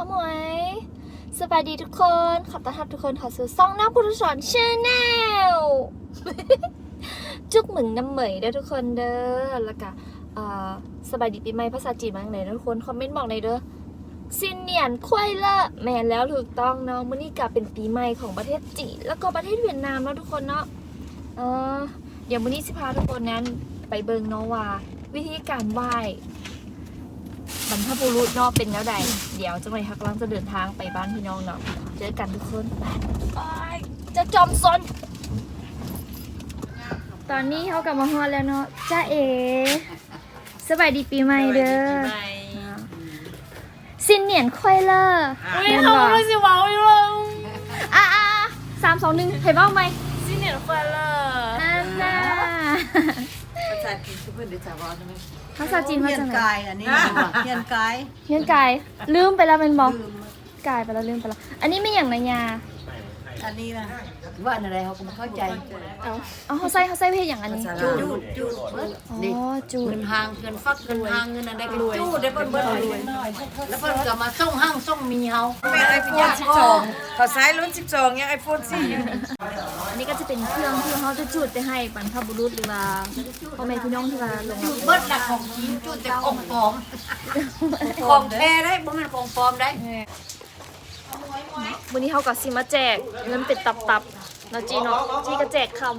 พ่อหมวยสบายดีทุกคนขอต้อนรับทุกคนเข้าสู่ซ่องน้าพุทธสอนชาแนลจุกเหมึงน้ำเหมยเด้อทุกคนเด้อแล้วก็สบายดีปีใหม่ภาษาจีนมาจากไหนทุกคนคอมเมนต์บอกหน่อยเด้อซินเนียนควยละแมนแล้วถูกต้องเนาะมื้อนี้ก็เป็นปีใหม่ของประเทศจีนแล้วก็ประเทศเวียดนามเนาะทุกคนเนาะเออเดี๋ยวมื้อนี้สิพาทุกคนนั้นไปเบิงเนาะว่า วิธีการไหว้ บรรพบุรุษเนาะเป็นแล้วใด เดี๋ยวจังไรฮักกำลังจะเดินทางไปบ้านพี่น้องเนาะเจอกันทุกคนไปจะจอมซนตอนนี้เขากลับมาฮอดแล้วเนาะจ้าเอสบายดีปีใหม่เด้อซินเหนียนควายเลอร์อุ้ยแม่นเขาบ่ไม่สิว้าวอยู่เลยอะอะสามสองหนึ่งเห็นบ้างไหมซีเนียร์ควายเลอร์อันน่ะภาษาจีนคือเพื่อนเดี๋ยวจะว่าใช่ไหม ภาษาจีนว่าเฮียจันงไงกายอันนี้เฮียนกายเฮียนกายลืมไปแล้วเป็นบอกายไปแล้วลืมไปแล้ว อันนี้ไม่อย่างไรยาอันนี้นะว่าอะไรเขาก็ไม่เข้าใจเอาเอาเขาใส่เขาใส่เพศอย่างอันนี้จูดจูดเบิดอ๋นี่อจูเงิดนหางเงินฟักเงินหางเงินอะไรกันจูดได้เพิ่นเบิดแล้วเพิ่นก็มาส่งห้างส่งมีเฮาเป็นไอโฟน12เขาใช้รุ่น12ยังไอโฟน4อยู่ อันนี้ก็จะเป็นเครื่องที่เขาจะจูดไปให้บรรพบุรุษหรือว่าพ่อแม่พี่น้องที่ว่าลงจูดเบิดหลักของจีนจูดแต่ของปลอมของแท้ได้บ่แม่นของปลอมได้วันนี้เขาก็สิมาแจกเงินเป็นตับๆเนาะจีเนาะจีก็แจกคำ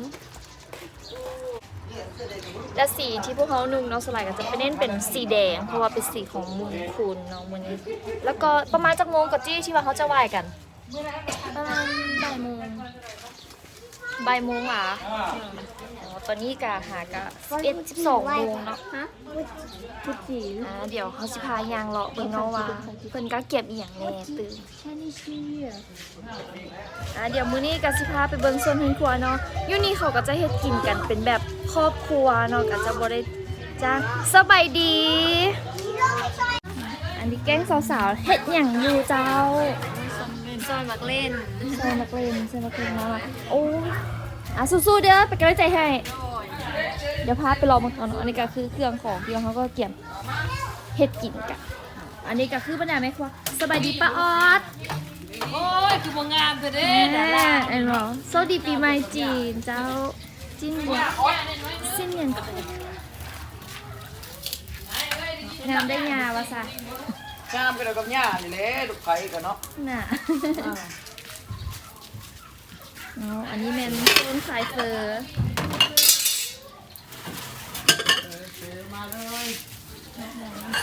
และสีที่พวกเขานุ่งเนาะสลายก็จะไปเน้นเป็นสีแดง เพราะว่าเป็นสีของมงคลเนาะวันนี้ แล้วก็ประมาณจากโมงกับจี้ที่ว่าเขาจะไหว้กันประมาณบ่ายโมง บ่ายโมงอะอ๋อตอนนี้กะหากะเอ็ดสิบสองโมงเนาะฮะทุจีอ่าเดี๋ยวเขาสิพายางเลาะเบิ่งเนาะว่าเพิ่นก็เก็บอีหยังแน่ตื่นออ่าเดี๋ยวมื้อนี้ก็สิพาไปเบิ่งโซนเฮือนครัวเนาะอยู่นี่เขาก็จะเฮ็ดกินกันเป็นแบบครอบครัวเนาะก็จะบ่ได้จ้างสบายดี อันนี้แก๊งสาวๆเฮ็ดหยังอยู่เจ้า ซอยมักเล่นใส่นักเรียนใส่นักเรียนมาโอ้ยอะสู้ๆเด้อเป็นกำลังใจให้ เดี๋ยวพาไปลองมันก่อนเนาะอันนี้ก็คือเครื่องของที่เขาก็เกี่ยมเฮ็ดกินกันอันนี้ก็คือบรรดาแม่ครัวสบายดีป้าออสโอ้ยคือบ่งามเธอเด้แม่เอ็นหรอสวัสดีปีใหม่จีนเจ้าจีนเนี่ยสิ้นเนียนงามได้ยาวะซะ งามกันแล้วกับย่านี่แหละลูกไข่กันเนาะน่ะอ๋ออันนี้แมนต้นสายเฟอร์มาเลย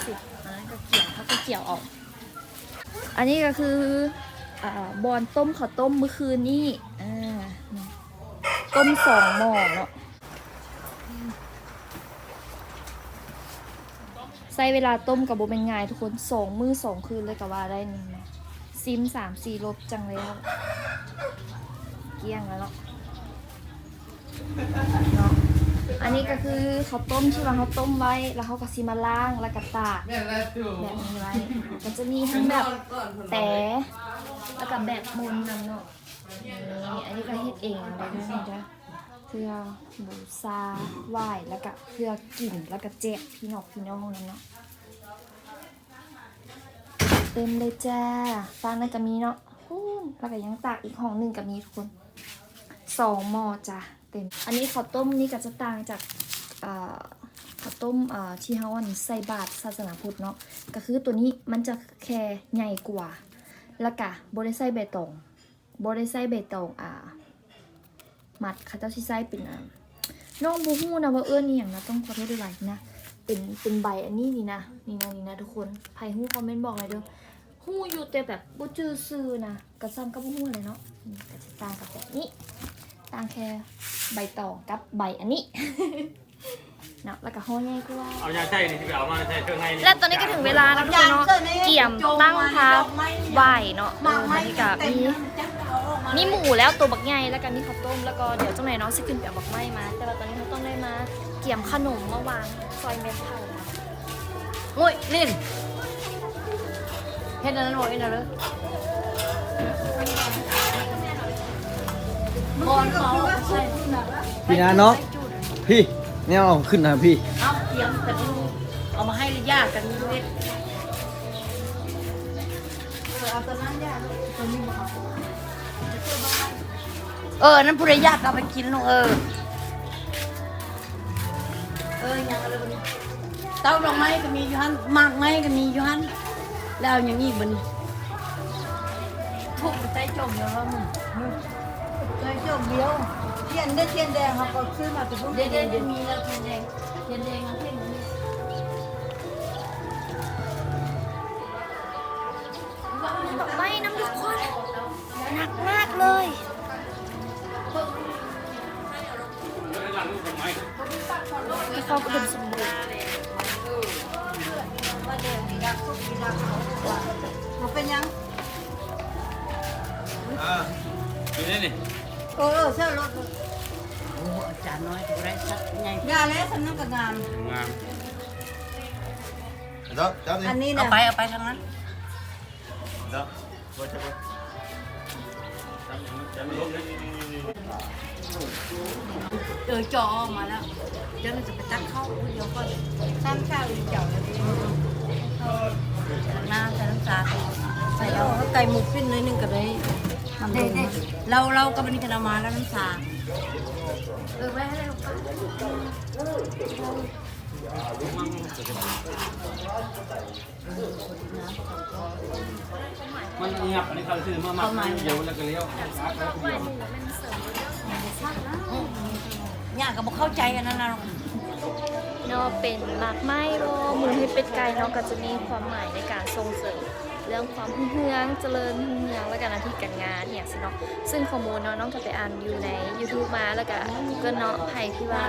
สิบอันนั้นก็เกี่ยวเขาก็เกี่ยวออก อันนี้ก็คืออ่าบอนต้มข้าวต้มเมื่อคืนนี่อ่านี่ต้มสองหม้อเนาะ ใช้เวลาต้มกับโบเป็นไงทุกคนสองมือสองคืนเลยก็ว่าได้นี่นะซิมสามสี่ลบจังแล้วเกลี้ยงแล้วเนาะอันนี้ก็คือเขาต้มที่ว่าเขาต้มไว้แล้วเขาก็ซิมาล้างแล้วก็ตากแบบนี้ไว้ก็จะมีทั้งแบบแต่แล้วก็แบบมุนนำเนาะนี่อันนี้ก็เฮ็ดเองเลยนะจ้ะ เพื่อบูซาไหว้แล้วก็เพื่อกินแล้วก็แจกพี่น้องพี่น้องนั่นเนาะเต็มเลยจ้าฟังนั่นก็มีเนาะอู้แล้วก็ยังตากอีกห้องหนึ่งก็มีทุกคนสองหม้อจ้ะเต็ม อันนี้ข้าวต้มนี่ก็จะต่างจากข้าวต้มที่เฮาอันใส่บาตรศาสนาพุทธเนาะก็คือตัวนี้มันจะแค่ใหญ่กว่า แล้วก็บ่ได้ใส่ใบตองบ่ได้ใส่ใบตองอ่า มัดเขาเจ้าสิใส่เป็นอ่าน้องบ่ฮู้นะว่าเอิ้นอีหยังนะต้องขอโทษด้วยหลายนะ เป็นเป็นใบอันนี้นี่นะนี่นะนี่นะทุกคนใครฮู้คอมเมนต์บอกหน่อยเด้อฮู้อยู่แต่แบบบ่จื้อซื่อนะก็ซ้ำกับบ่ฮู้เลยเนาะนี่ก็จะต่างกับแบบนี้ต่างแค่ใบตองกับใบอันนี้เนาะแล้วก็ห่อใหญ่กว่าเอายาใช่นี่ที่ไปเอามาใช่เครื่องให้นี่และตอนนี้ก็ถึงเวลาแล้วทุกคนเนาะเกี่ยมตั้งพาไหวเนาะเออมันกับมี มีหมูแล้วตัวบักใหญ่แล้วก็มีข้าวต้มแล้วก็เดี๋ยวจังไหนเนาะสิขึ้นไปเอาบักไม้มา แต่ว่าตอนนี้เราต้องได้มาเกี่ยมขนมมาวางซอยเม็ดเผานะโอ้ยนิ่นเฮ็ดอันนั้นบ่เฮ็ดอันนั้นเลยบอลเขาใช่พี่นะน้องพี่เนี่ยเอาขึ้นนะพี่เอาเตรียมกันดูเอามาให้ญาติกันด้วยเอาตัวนั้นย่าตัวนี้บ่เอา เออ นั่นผู้ใดยากเอาไปกินลูกเออ เออยังอะไรบ่นี่เต้าดอกไม้ก็มีอยู่ฮันมากไม้ก็มีอยู่ฮันแล้วอย่างนี้บ่นี่ทุกใจจมเดียวมึงใจจมเดียวเทียนได้เทียนแดงเขาก็ซื้อมาแต่พวกเด็กๆมีแล้วเทียนแดงเทียนแดงเอาเทียนนี้ไม้น้ำทุกคนหนักมาก เลย มีความอุดมสมบูรณ์มันเป็นยัง อ่าอยู่นี่นี่เออเสื้อรถโอ้อาจารย์น้อยผู้ใดสักไงยาแล้วสำนักกระงาม งามจับจับดิอันนี้เอานะไปเอาไปทางนั้นจับไว้จับไว้จะไม่ลบ เลยเอจอมาแล้วเดี๋ยวเราจะไปตักข้าวเดี๋ยวก่อนซ้ำข้าวอีกเจ้าแล้วหน้าใส่น้ำตาลใส่เอาไก่หมูปิ้นเลยหนึงก็ได้ได้เราเราก็บันนี้กันเอามาแล้วน้ำชาเออไว้ให้ลูกป้า มันเงียบอันนี้เขาซื้อมามาเดี๋ยวแล้วก็เลี้ยวรักแล้วเดียวย่าก็บอกเข้าใจกันนั่นนะเนาะเป็นหมากไม้โรมือให้เป็ดไก่เนาะก็จะมีความหมายในการส่งเสริม เรื่องความรุ่งเรืองเจริญรุ่งเรืองและการหน้าที่การงานเนี่ยสิเนาะซึ่งข้อมูลเนาะน้องก็ไปอ่านอยู่ใน YouTube มาแล้วก็ก็เนาะใครที่ว่า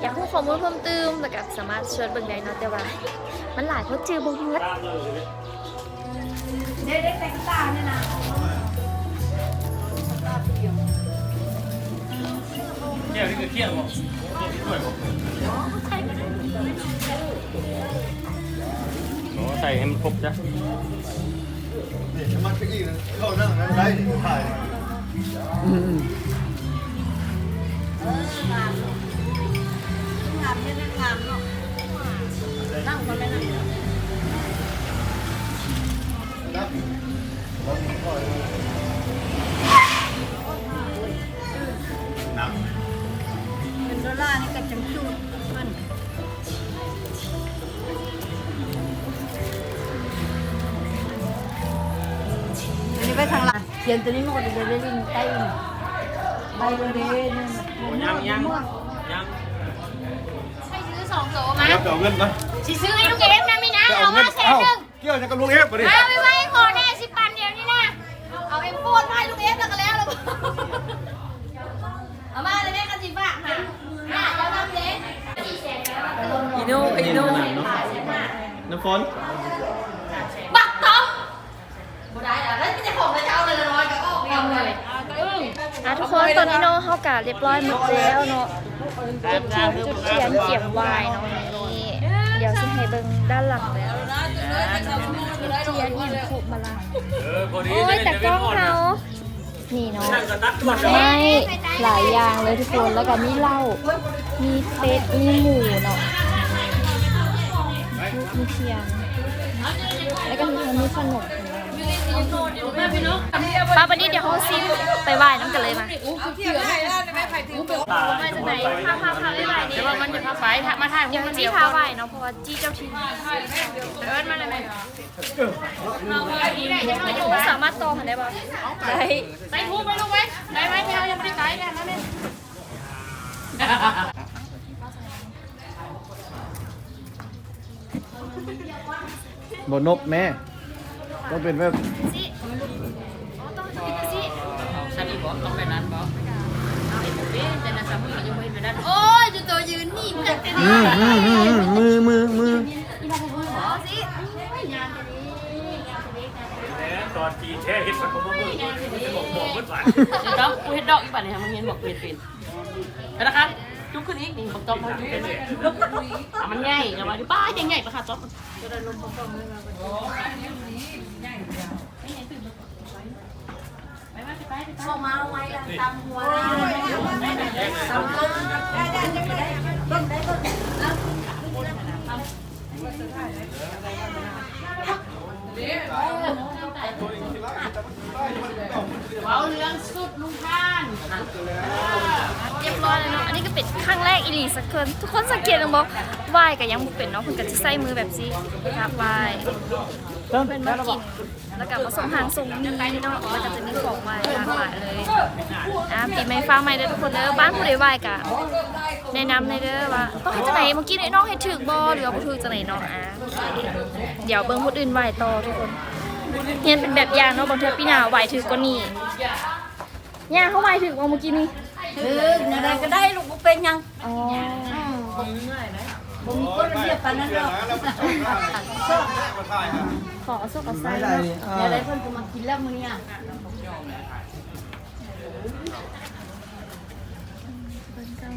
อยากรู้ข้อมูลเพิ่มเติมแล้วก็สามารถเชิญเบิ่งได้เนาะแต่ว่า มันหลายเพราะจือบ่เบิดเที่ยวนี่คือเที่ยวบ่ช่วยบ่โอ้ใส่ให้มันครบจ้ะ นี่จะมันไปอีกนะเข้า ทางหลังเขียนตัวนี้มันก็จะได้ลิงใต้ใบเดนโอ้ยังยังยังให้ซื้อสองโตมาเดี๋ยวเอาเงินไปสิซื้อให้ลูกเอฟนะไม่นะเอาเอาเงิมานแสนเอ้าหนึ่งเกี่ยวจะกับลุงเอฟมาดิเอาไปไว้ขอแน่สิปันเดียวนี่นะเอาเอ็มโฟนให้ลูกเอฟแล้วก็แล้วแล้วเอามาเลยแม่กันสิฝากค่ะน่าจะทำเด็กอีโน่อีโน่น้ำฝน บักต้องบ่ได้แล้วแล้วจะของเลยจะเอาเลยละร้อยก็ออกเอาเลย อะทุกคนตอนนี้เนาะเฮากะเรียบร้อยหมดแล้วเนาะจุดทูบจุดเทียนเก็บไว้เนาะนี่เดี๋ยวสิให้เบิ่งด้านหลังแล้วจุดเทียนยิงถูกมาละโอ้ยแต่กล้องเฮานี่เนาะไม่หลายอย่างเลยทุกคนแล้วก็มีเหล้ามีเป็ดมีหมูเนาะมีเทียนแล้วก็มีมีขนม ป้าปนี้เดี๋ยวเขาซิไปไหว้น้ำกันเลยมามาจากไหนพาพาพาไปไหว้นี่ว่ามันจะพาไปมาถ่ายเดี๋ยวจี้พาไหว้เนาะเพราะว่าจี้เจ้าถิ่นเอิ้นมาเลยไหมสามารถตองกันได้ป่ะได้ไปทูบไปลูกไว้ได้ไหมไม่เอายังไม่ได้ไกด์เนี่ยนั่นเองบนนกแม่ ต้องเป็นแบบซี่อ๋อต้องจะเป็นซี่ฉันอีบอกต้องไปนั้นบอกแต่นะสามียังไม่ไปนั้นโอ้ยจะตัวยืนนี่มันจะเป็นอืมอืมอืมอืมมือมือมือตอนจีแช่เห็ดมัก็บ่เบิ่งจะบอกบอกเพิ่นว่เดี๋ยวต้อกูเห็ดดอกอีกป่ะเนี่ยมึงเห็นบอกเป็นเป็นแล้วนะครับ จุ๊บขึ้นอีกนี่บอกต้อมาจุ๊บเป็นอะมันง่ายแต่ว่าที่ป้ายังง่ายปะค่ะจ๊อบไปมาไปไปไปเข้มาเอาไว้ละตำหัวตำต้ได้ได้ได้ได้เบิ่งได้เบิ่ง เอาเรื่องสุดลุงท่านเรียบร้อยแล้วเนาะ อันนี้ก็เป็นครั้งแรกอีหลีสักคนทุกคนสังเกตล้วบอกไหวกับยังบุเป็นเนาะเพิ่นก็จะใส่มือแบบสิครับไหว้เพิ่นมากินแล้วก็ผสมหางส่งมีเนาะแล้วก็จะมีของไหว้หลากหลายเลยอะปีใหม่ฟ้าใหม่เด้อทุกคนเด้อบ้านผู้ใดไหว้กะแนะนำเลยเด้อว่าต้องให้จังไหนเมื่อกี้ไอ้น้องให้ถึกบ่หรือว่าบ่ถึกจังไหนเนาะอะเดี๋ยวเบิ่งคนอื่นไหว้ต่อทุกคน เรียนเป็นแบบอย่างเนาะบางเทื่อปีหน้าไหว้ถึกกว่านี้ย่าเขาไหว้ถึกบ่เมื่อกี้นี้เอออะไรก็ได้ลูกบ่เป็นหยังอ๋อบ่มีคนเรียกปานนั้นหรอกมาถ่ายครับขอสุกกับไส้ไม่ได้เนาะนี่เดี๋ยวได้เพิ่นก็มากินแล้วมื้อนี้อะ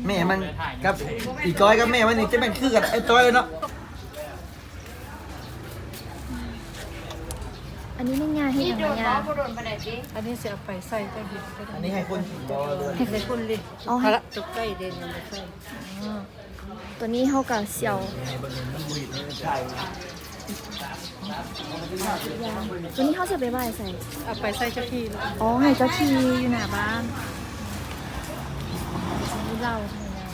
แม่มันกับอีก้อยกับแม่มันนี่จะเป็นคือกันไอ้จ้อยเลยเนาะ อันนี้นี่งานที่ทำงานอันนี้สิเอาไปใส่ก็เห็นก็ได้อันนี้ให้คนกินบ่เลยให้คนเลยเอาให้ตกใกล้เด่นมันใส่ตัวนี้เขากับเสี่ยวตัวนี้เขาจะไปไหว้ใส่ เอาไปใส่เจ้าที่แล้วอ๋อให้เจ้าที่อยู่หน้าบ้านนี่เราทำงาน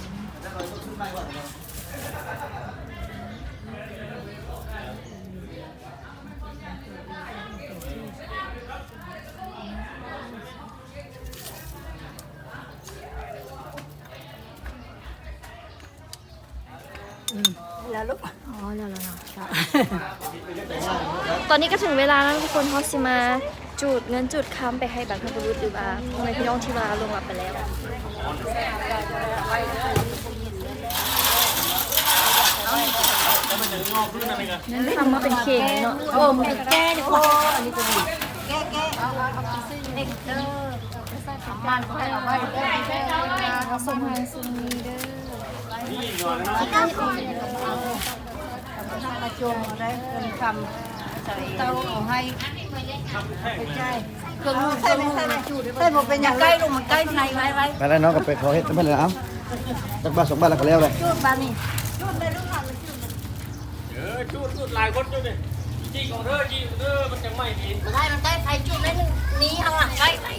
แล้วลูกอ๋อแล้วแล้วเนาะครับตอนนี้ก็ถึงเวลาแล้วทุกคนเขาสิมาจุดเงินจุดค้ำไปให้บรรพบุรุษหรือว่าพ่อแม่พี่น้องที่ว่าลงหลับไปแล้วนั่นทำมาเป็นเข่งเลยเนาะโอ้มึงแก้ดีกว่าอันนี้ก็ดีแก้แก้เอาเอาเอาไปซื้อเด็กเด้อบ้านให้เอาไว้เด้อผสมหางซุมีเด้อ มาจงได้เงินคำเต้าเอาให้ไปใช่เครื่องมือเครื่องมือมาจูดใส่หมเป็นอย่างใกล้ลงมันใกล้ในไว้ไว้ไปแล้วน้องก็ไปขอเฮ็ดไม่เลยเอ้าจักบ้านสองบ้านแล้วก็แล้วเลยจูดบ้านนี่เออจุดจุดลายคนจุดเลยจีของเธอจีของเธอมันจะไม่ดีได้มันใกล้ใส่จูดได้หนึ่งนี้ข้างหลังใกล้ใส่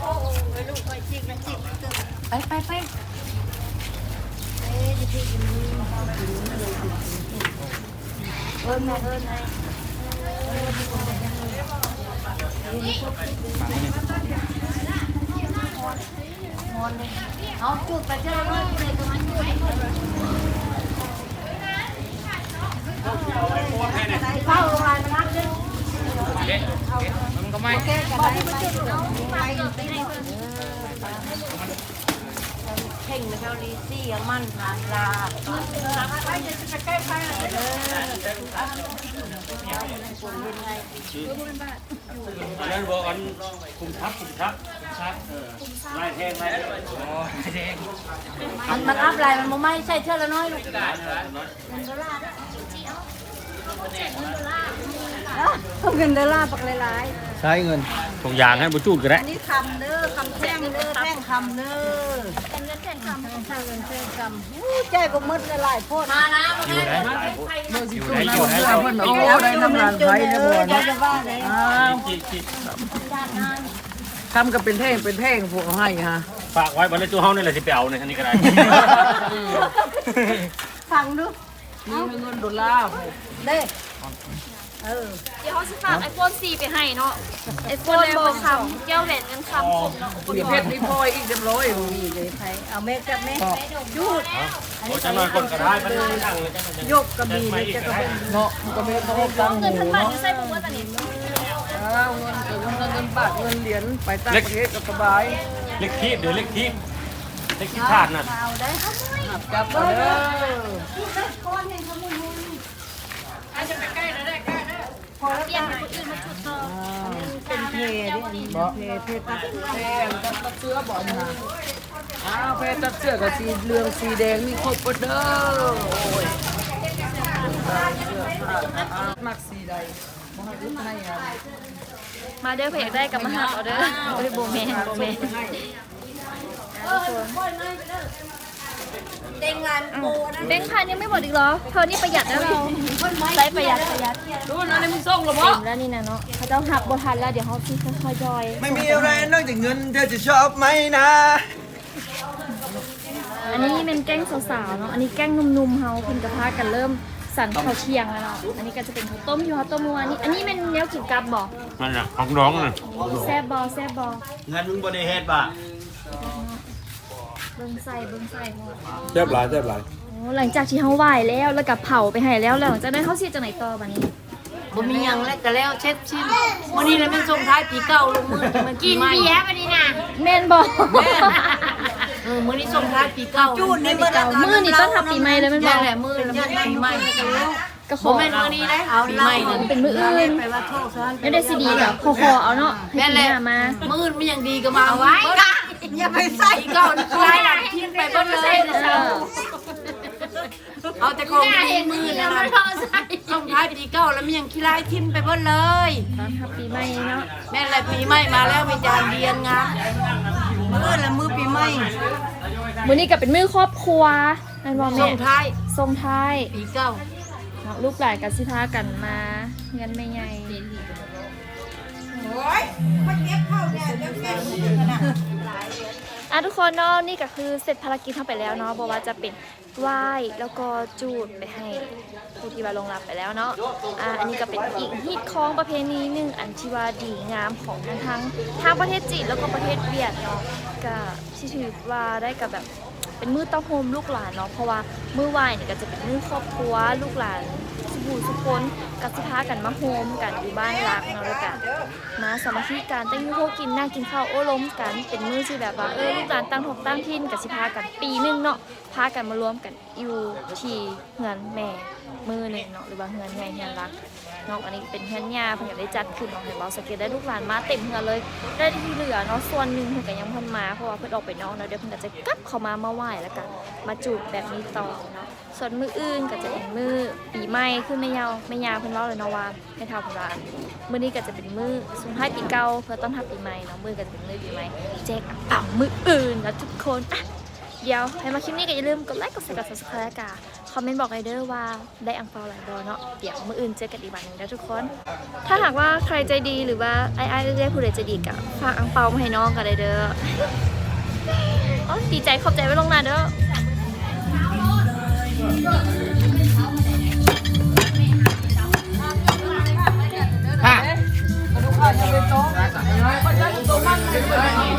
โอ้ยลูกไปจิกนะจิกไปไปไป เอิ้นมาเอิ้นให้เอาจุดไปเจอเลยเเฝ้าโรงงานมานัดนึงมันก็ไม่แก้กันได้ไปเอาไปไปไหนเพ่งนะเจ้าลีซี่ยังมั่นนาลาไปจะจะใกล้ไปเลยอันนั้นบอกอันคุมทับคุมทับคุมทับไล่แทงไล่อ๋อไล่แทงมันมันอัพไรมันไม่ใช่เท่าละน้อยลูกเงินดอลลาร์ปักหลาย ใช้เงินทุกอย่างให้บุจูดก็ได้ๆอันนี้คำเด้อคำแท่งเด้อแท่งคำเด้อเป็นเงินแทนคำแท่งเงินแท่งคำอู้ใจก็มืดหลายโพดมานะอยู่ไหนอยู่ไหนอยู่ไหนโอ้ได้น้ำลายไฟนะบ่นะจะว่าไหนจีจีทำกับเป็นแท่งเป็นแท่งพวกเขาให้ฮะฝากไว้บนในตู้ห้องนี่แหละที่ไปเอาในอันนี้ก็ได้ฟังดูนี่เงินดอลลาร์เด้ เออเดี๋ยวเขาจะฝากไอโฟน4ไปให้เนาะไอโฟนโบคำแก้วแหวนเงินคำครบเนาะเปลี่ยนเพชรนี่พลอยอีกเรียบร้อยนี่เลยไผเอาเม็ดกับเม็ดจูดโอ้จะนอนคนก็ได้มันนั่งเลยยกกระบี่เลยจะกระเป็นเนาะมันก็ไม่เขาตังเงินหูพันบาทเนาะอยู่ใส่บุ้งว่าตอนนี้อ้าวเงินเงินเงินบาทเงินเหรียญไปต่างประเทศก็สบายเล็กทีบเดี๋ยวเล็กทีบเล็กทีบถาดน่ะเอาได้หับจับไปเด้อ เรียนคนอื่นมาจุดต่อเป็นเพดิบอกเพเพตัดแท่งตัดเสื้อบอกนะอ้าวเพตัดเสื้อกับสีเหลืองสีแดงมีครบหมดเด้อโอ้ยมักสีใดบ่ให้รุ่นให้อะมาเด้อเพยได้กับมาหาเอาเด้อโอ้ยโบแมนโบแมน เต็งงานโกนะแบงค์พันยังไม่หมดอีกเหรอ เธอนี่ประหยัดนะเราใช้ประหยัดประหยัดดูนั่นนี่มึงส่งหรอเต็บ่มแล้วนี่นะเนาะเขาจะหักบทันแล้วเดี๋ยวเขาที่ค่อยๆย่อยไม่มีอะไรนอกจากเงินเธอจะชอบไหมนะ อันนี้เป็นแกล้งสาวๆเนาะ อันนี้แกล้งหนุ่มๆเฮาเพิ่นกระพากันเริ่มสั่นข้าวเที่ยงแล้วเนาะ อันนี้ก็จะเป็นข้าวต้มอยู่ข้าวต้มเมื่อวานนี้ อันนี้เป็นเนี้ยกินกับบ่นั่นน่ะของน้องน่ะแซ่บบ่แซ่บบ่เงินมึงบริเฮดบ่ะ เบิ่งใส่เบิ่งใส่หมดแซ่บหลายแซ่บหลายโอ้หลังจากที่เฮาไหว้แล้วแล้วก็เผาไปให้แล้วแล้วหลังจากนั้นเฮาสิจังไหนต่อบัดนี้บ่มีหยังแล้วก็แล้วเช็ดชิ้นวันนี้เราเป็นส่งท้ายปีเก่าลงมือมันกินเบียร์วันนี้นะแม่นบ่เออมื้อนี้ส่งท้ายปีเก่าจูดนี่มื้อเก่ามื้อนี้ต้อนรับปีใหม่เลยแม่นบ่นั่นแหละมื้อแล้วมันปีใหม่ก็ขบ่อแม่นมื้อนี้ได้เอาปีใหม่นั่นเป็นมื้ออื่นไปว่าโทษซะไม่ได้สิดีกับขอขอเอาเนาะให้นั่นปีแหละหน้ามามื้ออื่นมันยังดีก็มาเอาไว้ อย่าไปใส่ก่อนคลายหลังทิ้งไปเบิดเลยเออเอาแต่ของดีมือนะส่งท้ายปีเก่าแล้วมันยังขี้ลายทิ้งไปเบิดเลยตอนทับปีใหม่เนาะแม่นอะไรปีใหม่มาแล้วมีจานเรียนงานมื้อละมื้อปีใหม่มื้อนี้ก็เป็นมื้อครอบครัวนั่นบ่ส่แม่งท้ายส่งท้ายปีเก่าเนาะลูกหลานกันสิพากันมาเงินไม่ใหญ่อ่ อะทุกคนเนาะนี่ก็คือเสร็จภารกิจเข้าไปแล้วเนาะบอกว่าจะเป็นไหว้แล้วก็จูดไปให้ผู้ที่มาลงรับไปแล้วเนาะอะอันนี้ก็เป็นอีกฮิตของประเพณีหนึ่งอันที่ว่าดีงามของทั้งทั้งทางประเทศจีนแล้วก็ประเทศเวียดเนาะก็ที่ถือว่าได้กับแบบเป็นมือเต้าโฮมลูกหลานเนาะเพราะว่ามือไหว้เนี่ยก็จะเป็นมือครอบครัวลูกหลาน สุบูสุคนกับสิพากันมาโฮมกันอยู่บ้านรักเนาะแล้วกันมาสมัคคีกันตั้งยูโฮกินหนั่งกินข้าวโอ้ล้มกันเป็นมือที่แบบว่าเออลูกหลานตั้งทกตั้งทินกับสิพากันปีหนึงเนาะพากันมารวมกันอยู่ที่เฮือนแม่มือหนึ่งเนาะหรือว่าเฮือนใหญ่เฮือนรักเนาะอันนี้เป็นเฮือนยาเพิ่นก็ได้จัดขึ้นเนาะเห็นบ่สังเกตได้ลูกหลานมาเต็มเฮือนเลย ได้ที่เหลือเนาะส่วนหนึ่งเพิ่นก็ยังเพิ่นมาเพราะว่าเพิ่นออกไปนอกเนาะเดี๋ยวเพิ่นจะกลับเข้ามามาไหว้แล้วกันมาจูบแบบนี้ต่อเน ส่วนมืออื่นก็จะเป็นมือปีใหม่คือแม่ยาวแม่ยาวเพิ่นเล่าเลยเนาะว่าแม่เฒ่าเพิ่นว่ามื้อนี้ก็จะเป็นมือส่งท้ายปีเก่าเพื่อต้อนรับปีใหม่เนาะมือก็จะเป็นมือปีใหม่แจกอ่างเปามื้ออื่นแล้วทุกคนอะเดี๋ยวให้มาคลิปนี้ก็อย่าลืมกดไลค์กดแชร์กด Subscribe กะคอมเมนต์บอกไอเดอร์ว่าได้อ่างเปาหลายบอเนาะเดี๋ยวมื้ออื่นเจอกันอีกวันหนึงนะทุกคน ถ้าหากว่าใครใจดีหรือว่าไอ้ไอ้เรียกผู้ใดใจดีกับฝากอังเปามาให้น้องกันเลยเด้ออ๋อดีใจขอบใจไว้ลงหนาเด้อ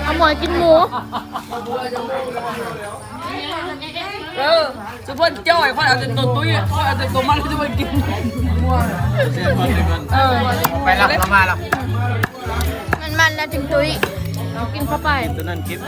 เอาหมอยกินหมู เออสุพรรณจ้อยพ่อเอาแต่ตัวตุ้ยพ่อเอาแต่ตัวมันจะมากิน เออ ไปรับเรามาแล้วมันมันนะถึงตุยกินเข้าไปตัวนั้นคลิป